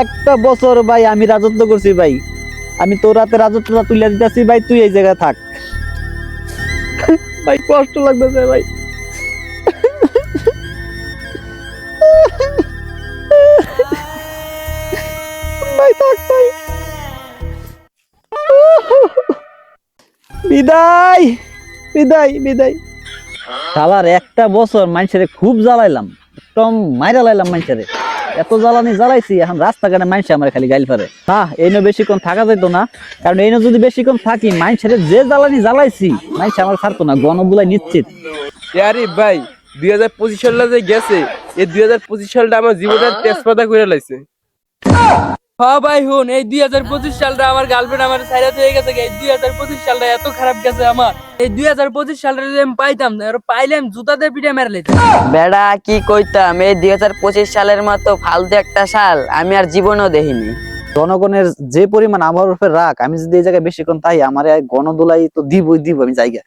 একটা বছর ভাই আমি রাজত্ব করছি ভাই। আমি তোর হাতে রাজত্বটা তুলে দিতেছি ভাই তুই এই জায়গায় থাক। ভাই কষ্ট লাগতেছে ভাই। ভাই থাক ভাই। বিদায় বিদায় বিদায়। শালার একটা বছর মানুষের খুব জ্বালাইলাম একদম মাইরা লাইলাম মানুষের। এত জ্বালানি জ্বালাইছি, এখন রাস্তাঘাটে মানুষ আমার খালি গাইল পারে না এই নিয়ে বেশিক্ষণ থাকা যেত না, কারণ এই যদি বেশিক্ষণ থাকি, মানুষের যে জ্বালানি জ্বালাইছি, মানুষ আমার ছাড়তো না গণবুলাই নিশ্চিত। ভাই, দুই হাজার পঁচিশ সালটা যে গেছে, এই দুই হাজার পঁচিশ সালটা আমার জীবনের তেজপাতা করে লাইছে। হ্যাঁ ভাই হুন এই দুই হাজার পঁচিশ সালটা আমার গার্লফ্রেন্ড আমার সাইডে হয়ে গেছে এই দুই হাজার পঁচিশ সালটা এত খারাপ গেছে আমার। এই দুই হাজার পঁচিশ সালটা যদি আমি পাইতাম আর পাইলাম পিঠে মেরে বেড়া কি কইতাম এই দুই হাজার পঁচিশ সালের মতো ফালতু একটা সাল আমি আর জীবনও দেখিনি। জনগণের যে পরিমাণ আমার উপরে রাগ আমি যদি এই জায়গায় বেশিক্ষণ তাই আমার গণদোলাই তো দিবই দিব আমি জায়গা।